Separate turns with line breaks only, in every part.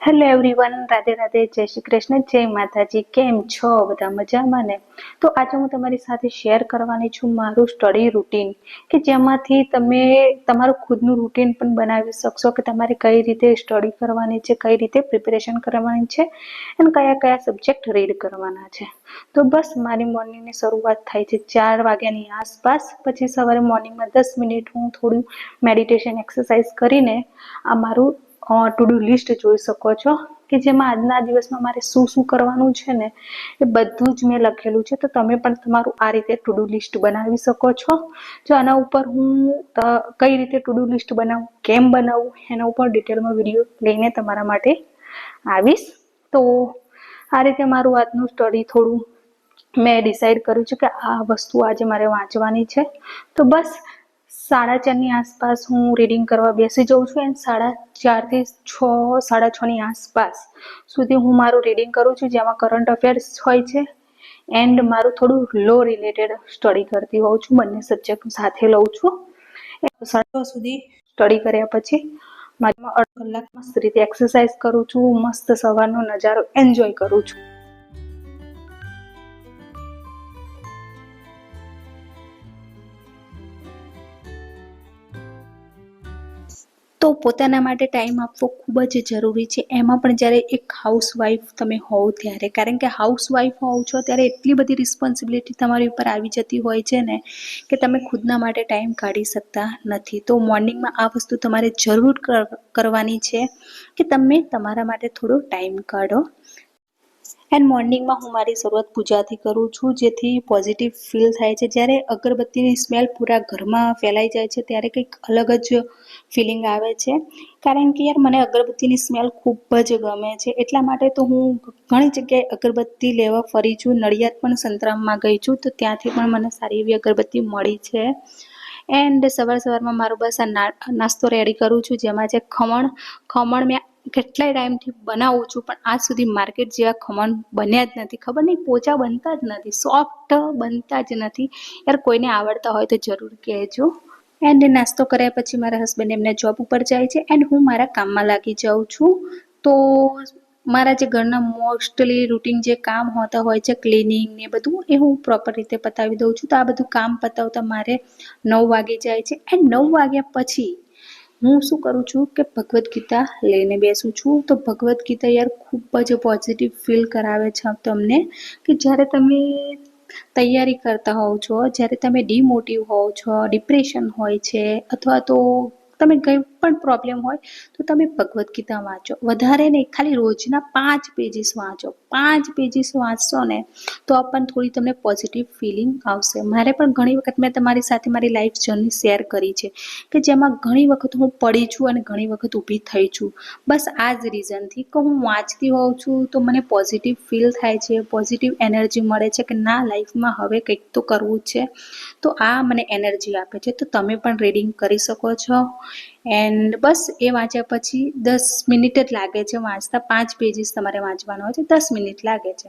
Hello everyone Radhe Radhe, જય શ્રી કૃષ્ણ, જય માતાજી, કેમ છો? બધા મજામાં ને? તો આજે હું તમારી સાથે શેર કરવાની છું મારું સ્ટડી રૂટીન કે જેમાંથી તમે તમારું ખુદનું રૂટીન પણ બનાવી શકશો, કે તમારે કઈ રીતે સ્ટડી કરવાની છે, કઈ રીતે પ્રિપેરેશન કરવાની છે, અને કયા કયા સબ્જેક્ટ રીડ કરવાના છે. તો બસ મારી મોર્નિંગની શરૂઆત થાય છે ચાર વાગ્યાની આસપાસ, પછી સવારે મોર્નિંગમાં દસ મિનિટ હું થોડું મેડિટેશન એક્સરસાઇઝ કરીને આ મારું ટુ ડુ લિસ્ટ જોઈ શકો છો કે જેમાં આજના દિવસમાં મારે શું શું કરવાનું છે ને, એ બધું જ મેં લખેલું છે. તો તમે પણ તમારું આ રીતે ટુ ડુ લિસ્ટ બનાવી શકો છો. જો આના ઉપર હું કઈ રીતે ટુ ડુ લિસ્ટ બનાવું, કેમ બનાવું, એના ઉપર ડિટેલમાં વીડિયો લઈને તમારા માટે આવીશ. તો આ રીતે મારું આજનું સ્ટડી થોડું મેં ડિસાઈડ કર્યું છે કે આ વસ્તુ આજે મારે વાંચવાની છે. તો બસ સાડા ચારની આસપાસ હું રીડિંગ કરવા બેસી જાઉં છું એન્ડ સાડા ચારથી છ, સાડા છની આસપાસ સુધી હું મારું રીડિંગ કરું છું, જેમાં કરંટ અફેર્સ હોય છે એન્ડ મારું થોડું લો રિલેટેડ સ્ટડી કરતી હોઉં છું, બંને સબ્જેક્ટ સાથે લઉં છું. સાડા સુધી સ્ટડી કર્યા પછી મારી અડધ કલાક મસ્ત રીતે એક્સરસાઇઝ કરું છું, મસ્ત સવારનો નજારો એન્જોય કરું છું. તો પોતાના માટે ટાઈમ આપવો ખૂબ જ જરૂરી છે. એમાં પણ જ્યારે એક હાઉસવાઈફ તમે હોવ ત્યારે, કારણ કે હાઉસવાઈફ હોવ છો ત્યારે એટલી બધી રિસ્પોન્સિબિલિટી તમારી ઉપર આવી જતી હોય છે ને, કે તમે ખુદના માટે ટાઈમ કાઢી શકતા નથી. તો મોર્નિંગમાં આ વસ્તુ તમારે જરૂર કરવાની છે કે તમે તમારા માટે થોડો ટાઈમ કાઢો. એન્ડ મોર્નિંગમાં હું મારી શરૂઆત પૂજાથી કરું છું, જેથી પોઝિટિવ ફીલ થાય છે. જ્યારે અગરબત્તીની સ્મેલ પૂરા ઘરમાં ફેલાઈ જાય છે, ત્યારે કંઈક અલગ જ ફિલિંગ આવે છે. કારણ કે યાર, મને અગરબત્તીની સ્મેલ ખૂબ જ ગમે છે. એટલા માટે તો હું ઘણી જગ્યાએ અગરબત્તી લેવા ફરી છું. નડિયાદ પણ સંતરામમાં ગઈ છું, તો ત્યાંથી પણ મને સારી એવી અગરબત્તી મળી છે. એન્ડ સવાર સવારમાં મારો બસ આ નાસ્તો રેડી કરું છું, જેમાં છે ખમણ ખમણ મેં કેટલાય ટાઈમથી બનાવું છું, પણ આજ સુધી માર્કેટ જેવા ખમણ બન્યા જ નથી. ખબર નહીં, પોચા બનતા જ નથી, સોફ્ટ બનતા જ નથી. યાર, કોઈને આવડતા હોય તો જરૂર કહેજો. એન્ડ નાસ્તો કર્યા પછી મારા હસબન્ડ એમને જોબ ઉપર જાય છે એન્ડ હું મારા કામમાં લાગી જાઉં છું. તો મારા જે ઘરના મોસ્ટલી રૂટીન જે કામ હોતા હોય છે ક્લિનિંગ ને બધું, એ હું પ્રોપર રીતે પતાવી દઉં છું. તો આ બધું કામ પતાવતા મારે નવ વાગી જાય છે એન્ડ નવ વાગ્યા પછી હું શું કરું છું કે ભગવદ્ ગીતા લઈને બેસું છું. તો ભગવદ્ ગીતા યાર ખૂબ જ પોઝિટિવ ફીલ કરાવે છે તમને કે જ્યારે તમે તૈયારી કરતા હોવ છો, જ્યારે તમે ડિમોટિવ હોવ છો ડિપ્રેશન હોય છે અથવા તો તમે કંઈ પણ પ્રોબ્લેમ હોય તો તમે ભગવદ્ ગીતા વાંચો. વધારે નહીં, ખાલી રોજના પાંચ પેજીસ વાંચો. પાંચ પેજીસ વાંચશો ને, તો પણ થોડી તમને પોઝિટિવ ફિલિંગ આવશે. મારે પણ ઘણી વખત મેં તમારી સાથે મારી લાઈફ જર્ની શેર કરી છે કે જેમાં ઘણી વખત હું પડી છું અને ઘણી વખત ઊભી થઈ છું. બસ આ જ રીઝનથી કે હું વાંચતી હોઉં છું તો મને પોઝિટિવ ફીલ થાય છે પોઝિટિવ એનર્જી મળે છે કે ના લાઈફમાં હવે કંઈક તો કરવું છે. તો આ મને એનર્જી આપે છે. તો તમે પણ રીડિંગ કરી શકો છો. એન્ડ બસ એ વાંચ્યા પછી દસ મિનિટ જ લાગે છે વાંચતા. પાંચ પેજીસ તમારે વાંચવાના હોય છે, દસ મિનિટ લાગે છે.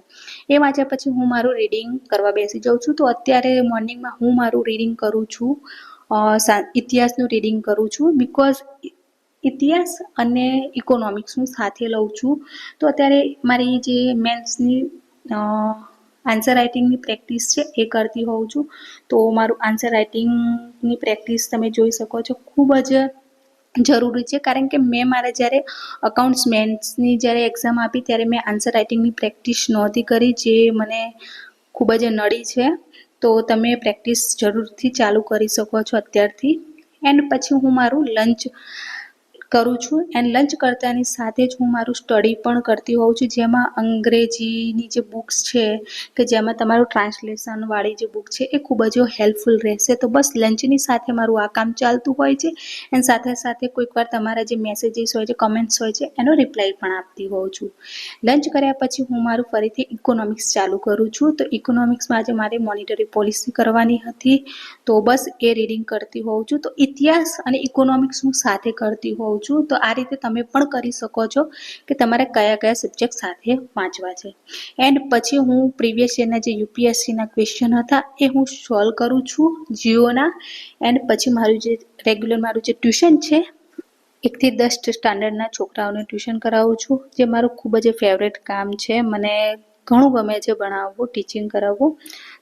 એ વાંચ્યા પછી હું મારું રીડિંગ કરવા બેસી જાઉં છું. તો અત્યારે મોર્નિંગમાં હું મારું રીડિંગ કરું છું. ઇતિહાસનું રીડિંગ કરું છું. બિકોઝ ઇતિહાસ અને ઇકોનોમિક્સ હું સાથે લઉં છું. તો અત્યારે મારી જે મેન્સની આન્સર રાઇટિંગની પ્રેક્ટિસ છે, એ કરતી હોઉં છું. તો મારું આન્સર રાઇટિંગની પ્રેક્ટિસ તમે જોઈ શકો છો. ખૂબ જ જરૂરી છે. કારણ કે મેં મારે જ્યારે અકાઉન્ટ્સ મેન્સની જ્યારે એક્ઝામ આપી ત્યારે મેં આન્સર રાઇટિંગની પ્રેક્ટિસ નહોતી કરી, જે મને ખૂબ જ નડી છે. તો તમે પ્રેક્ટિસ જરૂરથી ચાલુ કરી શકો છો અત્યારથી. એન્ડ પછી હું મારું લંચ કરું છું એન્ડ લંચ કરતાની સાથે જ હું મારું સ્ટડી પણ કરતી હોઉં છું. જેમાં અંગ્રેજીની જે બુક્સ છે, કે જેમાં તમારું ટ્રાન્સલેશનવાળી જે બુક છે, એ ખૂબ જ હેલ્પફુલ રહેશે. તો બસ લંચની સાથે મારું આ કામ ચાલતું હોય છે એન્ડ સાથે સાથે કોઈક વાર તમારા જે મેસેજીસ હોય છે કમેન્ટ્સ હોય છે, એનો રિપ્લાય પણ આપતી હોઉં છું. લંચ કર્યા પછી હું મારું ફરીથી ઇકોનોમિક્સ ચાલુ કરું છું. તો ઇકોનોમિક્સમાં આજે મારે મોનિટરી પોલિસી કરવાની હતી. તો બસ એ રીડિંગ કરતી હોઉં છું. તો ઇતિહાસ અને ઇકોનોમિક્સ હું સાથે કરતી હોઉં છું, તો આ રીતે તમે પણ કરી શકો છો કે તમારે કયા કયા સબ્જેક્ટ સાથે વાંચવા છે. એન્ડ પછી હું પ્રીવિયસ યરના જે યુપીએસસીના ક્વેશ્ચન હતા, એ હું સોલ્વ કરું છું જીઓના એન્ડ પછી મારું જે રેગ્યુલર મારું જે ટ્યુશન છે એકથી દસ સ્ટાન્ડર્ડના છોકરાઓને ટ્યુશન કરાવું છું, જે મારું ખૂબ જ ફેવરેટ કામ છે. મને ઘણું ગમે છે ભણાવવું ટીચિંગ કરાવવું.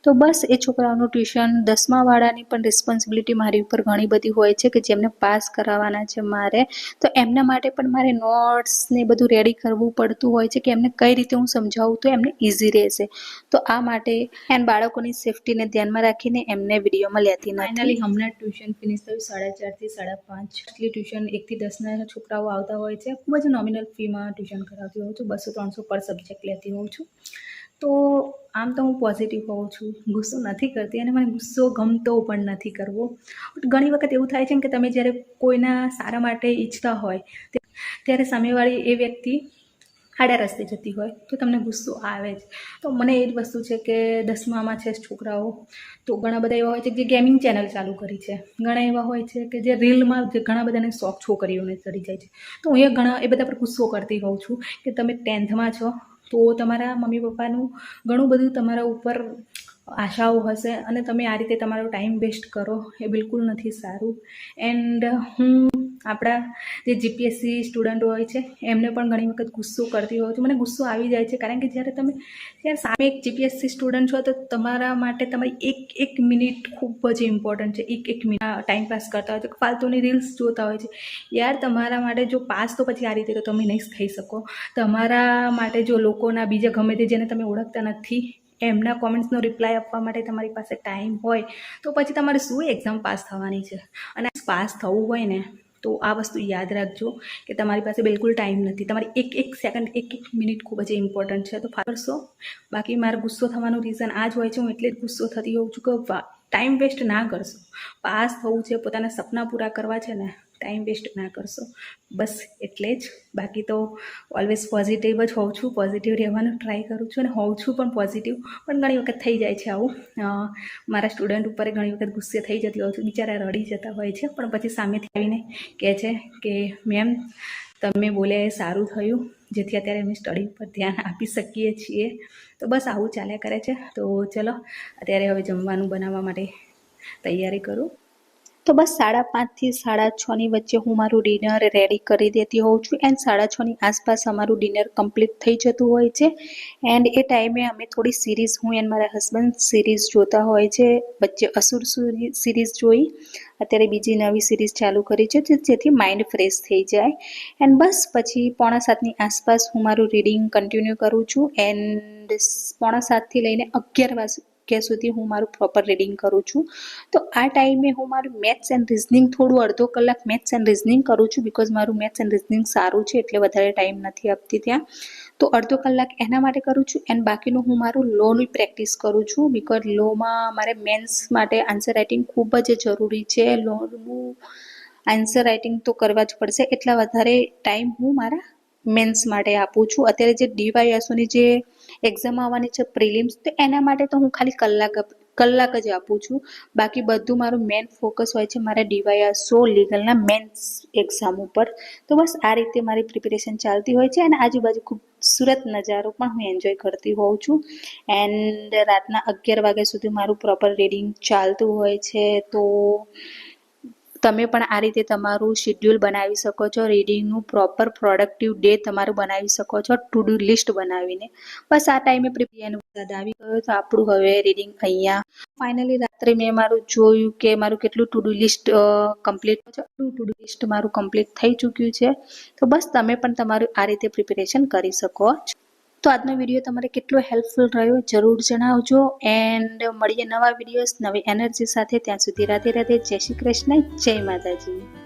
તો બસ એ છોકરાઓનું ટ્યુશન દસમાવાળાની પણ રિસ્પોન્સિબિલિટી મારી ઉપર ઘણી બધી હોય છે કે જેમને પાસ કરાવવાના છે મારે. તો એમના માટે પણ મારે નોટ્સ ને બધું રેડી કરવું પડતું હોય છે કે એમને કઈ રીતે હું સમજાવું તો એમને ઇઝી રહેશે. તો આ માટે એન્ડ બાળકોની સેફટીને ધ્યાનમાં રાખીને એમને વિડીયોમાં લેતી
ફાઇનલી
નથી
હમણાં ટ્યુશન ફિનિશ થયું, સાડા ચારથી સાડા પાંચ. એટલી ટ્યુશન એકથી દસના છોકરાઓ આવતા હોય છે. ખૂબ જ નોમિનલ ફીમાં ટ્યુશન કરાવતી હોઉં છું. બસો ત્રણસો પર સબ્જેક્ટ લેતી હોઉં છું. તો આમ તો હું પોઝિટિવ હોઉં છું. ગુસ્સો નથી કરતી અને મને ગુસ્સો ગમતો પણ નથી કરવો. ઘણી વખત એવું થાય છે કે તમે જ્યારે કોઈના સારા માટે ઈચ્છતા હોય, ત્યારે સામેવાળી એ વ્યક્તિ આડા રસ્તે જતી હોય, તો તમને ગુસ્સો આવે જ. તો મને એ જ વસ્તુ છે કે દસમામાં છે છોકરાઓ, તો ઘણા બધા એવા હોય છે જે ગેમિંગ ચેનલ ચાલુ કરી છે. ઘણા એવા હોય છે કે જે રીલમાં જે ઘણા બધાને શોખ છોકરીઓને ચડી જાય છે. તો હું એ ઘણા એ બધા પર ગુસ્સો કરતી હોઉં છું કે તમે ટેન્થમાં છો તો તમારા મમ્મી પપ્પાનું ઘણું બધું તમારા ઉપર આશાઓ હશે અને તમે આ રીતે તમારો ટાઈમ વેસ્ટ કરો, એ બિલકુલ નથી સારું. એન્ડ હું આપણા જે જીપીએસસી સ્ટુડન્ટ હોય છે, એમને પણ ઘણી વખત ગુસ્સો કરતી હોઉં છું. મને ગુસ્સો આવી જાય છે, કારણ કે જ્યારે તમે, જ્યારે સામે એક જીપીએસસી સ્ટુડન્ટ છો, તો તમારા માટે તમારી એક એક મિનિટ ખૂબ જ ઇમ્પોર્ટન્ટ છે. એક એક મિનિટ ટાઈમ પાસ કરતા હોય છે, ફાલતુની રીલ્સ જોતા હોય છે. યાર, તમારા માટે જો પાસ તો પછી આ રીતે તો તમે નહીં થઈ શકો. તમારા માટે જો લોકોના બીજા ગમે તે જેને તમે ઓળખતા નથી એમના કોમેન્ટ્સનો રિપ્લાય આપવા માટે તમારી પાસે ટાઈમ હોય, તો પછી તમારે શું એક્ઝામ પાસ થવાની છે? અને પાસ થવું હોય ને, તો આ વસ્તુ યાદ રાખજો કે તમારી પાસે બિલકુલ ટાઈમ નથી. તમારી એક એક સેકન્ડ એક એક મિનિટ ખૂબ જ ઇમ્પોર્ટન્ટ છે. તો કરશો. બાકી મારો ગુસ્સો થવાનું રીઝન આ જ હોય છે. હું એટલે જ ગુસ્સો થતી હોઉં છું કે ટાઈમ વેસ્ટ ના કરશો. પાસ થવું છે, પોતાના સપના પૂરા કરવા છે ને ટાઈમ વેસ્ટ ના કરશો. બસ એટલે જ. બાકી તો ઓલવેઝ પોઝિટિવ જ હોઉં છું. પોઝિટિવ રહેવાનું ટ્રાય કરું છું અને હોઉં છું પણ પોઝિટિવ પણ ઘણી વખત થઈ જાય છે આવું. મારા સ્ટુડન્ટ ઉપર ઘણી વખત ગુસ્સે થઈ જતી હોઉં છું. બિચારા રડી જતા હોય છે. પણ પછી સામેથી આવીને કહે છે કે, મેમ, તમે બોલ્યા એ સારું થયું. જેથી અત્યારે અમે સ્ટડી ઉપર ધ્યાન આપી શકીએ છીએ. તો બસ આવું ચાલ્યા કરે છે. તો ચલો, અત્યારે હવે જમવાનું બનાવવા માટે તૈયારી કરું.
તો બસ સાડા પાંચથી સાડા છની વચ્ચે હું મારું ડિનર રેડી કરી દેતી હોઉં છું. એન્ડ સાડા છની આસપાસ અમારું ડિનર કમ્પ્લીટ થઈ જતું હોય છે. એન્ડ એ ટાઈમે અમે થોડી સિરીઝ હું એન્ડ મારા હસબન્ડ સિરીઝ જોતા હોય છે. વચ્ચે અસુર સિરીઝ જોઈ. અત્યારે બીજી નવી સિરીઝ ચાલુ કરી છે જેથી માઇન્ડ ફ્રેશ થઈ જાય. એન્ડ બસ પછી પોણા સાતની આસપાસ હું મારું રીડિંગ કન્ટિન્યુ કરું છું. એન્ડ પોણા સાતથી લઈને અગિયાર સુધી હું મારું પ્રોપર રીડિંગ કરું છું. તો આ ટાઈમે હું મારું મેથ્સ એન્ડ રિઝનિંગ થોડું અડધો કલાક મેથ્સ એન્ડ રિઝનિંગ કરું છું બિકોઝ મારું મેથ્સ એન્ડ રિઝનિંગ સારું છે એટલે વધારે ટાઈમ નથી આપતી ત્યાં. તો અડધો કલાક એના માટે કરું છું એન્ડ બાકીનું હું મારું લોની પ્રેક્ટિસ કરું છું બિકોઝ લોમાં મારે મેન્સ માટે આન્સર રાઇટિંગ ખૂબ જ જરૂરી છે. લોનું આન્સર રાઇટિંગ તો કરવા જ પડશે. એટલા વધારે ટાઈમ હું મારા મેન્સ માટે આપું છું. અત્યારે જે ડીવાયએસઓની જે એક્ઝામ આવવાની છે પ્રિલિમ્સ તો એના માટે તો હું ખાલી કલાક કલાક જ આપું છું. બાકી બધું મારું મેન ફોકસ હોય છે મારા ડીવાયએસઓ લીગલના મેન્સ એક્ઝામ ઉપર. તો બસ આ રીતે મારી પ્રિપેરેશન ચાલતી હોય છે અને આજુબાજુ ખૂબસૂરત નજારો પણ હું એન્જોય કરતી હોઉં છું. એન્ડ રાતના અગિયાર વાગ્યા સુધી મારું પ્રોપર રીડિંગ ચાલતું હોય છે. તો તમે પણ આ રીતે તમારું શિડ્યુલ બનાવી શકો છો. રીડિંગનું પ્રોપર પ્રોડક્ટિવ ડે તમારું બનાવી શકો છો. ટુ ડુ લિસ્ટ બનાવીને. બસ આ ટાઈમે પ્રિપેર વરસાદ આવી ગયો તો આપણું હવે રીડિંગ અહીંયા. ફાઇનલી રાત્રે મેં મારું જોયું કે મારું કેટલું ટુ ડુ લિસ્ટ કમ્પ્લીટ છે. ટુ ડુ લિસ્ટ મારું કમ્પ્લીટ થઈ ચૂક્યું છે. તો બસ તમે પણ તમારું આ રીતે પ્રિપેરેશન કરી શકો છો. તો આજનો વીડિયો તમારે કેટલો હેલ્પફુલ રહ્યો જરૂર જણાવજો. એન્ડ મળીએ નવા વિડીયોઝ નવી એનર્જી સાથે. ત્યાં સુધી રાધે રાધે. જય શ્રી કૃષ્ણ, જય માતાજી.